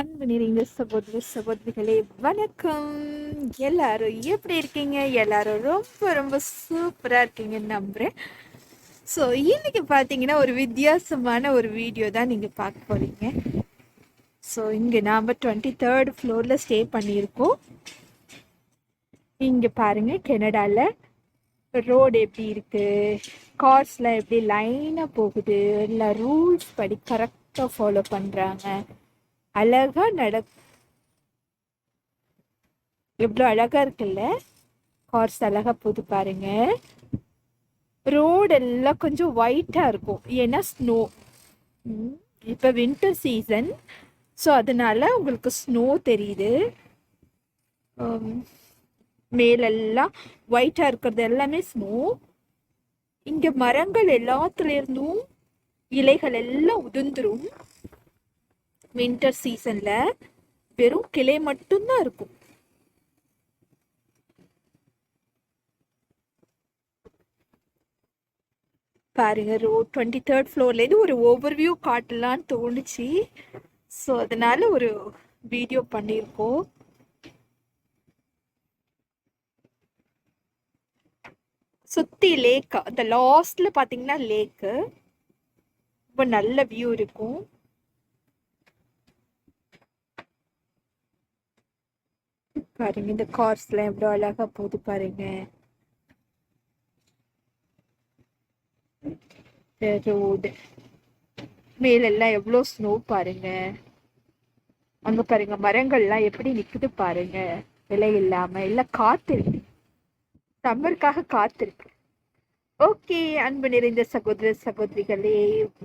அன்பு நிறைந்த சகோதர சகோதரிகளே வணக்கம். எல்லாரும் எப்படி இருக்கீங்க? எல்லாரும் ரொம்ப ரொம்ப சூப்பராக இருக்கீங்கன்னு நம்புகிறேன் ஸோ இன்னைக்கு பார்த்தீங்கன்னா ஒரு வித்தியாசமான ஒரு வீடியோ தான் நீங்கள் பார்க்க போறீங்க. ஸோ இங்கே நாம் டுவெண்ட்டி தேர்ட் ஃப்ளோரில் ஸ்டே பண்ணியிருக்கோம். இங்கே பாருங்க கெனடாவில் ரோடு எப்படி இருக்கு? கார்ஸ்லாம் எப்படி லைனாக போகுது? எல்லாம் ரூல்ஸ் படி கரெக்டாக ஃபாலோ பண்ணுறாங்க அழகாக நட எவ்வளோ அழகாக இருக்குல்ல? கார்ஸ் அழகாக போது பாருங்க. ரோடு எல்லாம் கொஞ்சம் ஒயிட்டாக இருக்கும். ஏன்னா ஸ்னோ இப்போ வின்டர் சீசன் ஸோ அதனால உங்களுக்கு ஸ்னோ தெரியுது. மேலெல்லாம் ஒயிட்டாக இருக்கிறது எல்லாமே ஸ்னோ இங்கே மரங்கள் எல்லாத்துலேருந்தும் இலைகள் எல்லாம் உதிர்ந்துரும். வின்டர் சீசன்ல வெறும் கிளை மட்டும்தான் இருக்கும். பாருங்க ரோ டுவெண்ட்டி தேர்ட் ஃப்ளோர்லேருந்து ஒரு ஓவர்வியூ காட்டலான்னு தோணுச்சு. ஸோ அதனால ஒரு வீடியோ பண்ணியிருக்கோம் சுத்தி லேக் அந்த லாஸ்ட்ல பாத்தீங்கன்னா லேக்கு ரொம்ப நல்ல வியூ இருக்கும். பாருங்க இந்த கார்ஸ்லாம் எவ்வளோ அழகா போகுது பாருங்க. ரோடு மேலெல்லாம் எவ்வளோ ஸ்னோ பாருங்க. அங்க பாருங்க மரங்கள்லாம் எப்படி நிக்குது பாருங்க. விலை இல்லாம எல்லாம் காத்திருக்கு. சம்மருக்காக காத்திருக்கு. ஓகே அன்பு நிறைந்த சகோதர சகோதரிகளே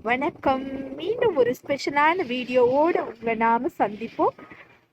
வணக்கம். மீண்டும் ஒரு ஸ்பெஷலான வீடியோவோட உங்களை நாம சந்திப்போம்.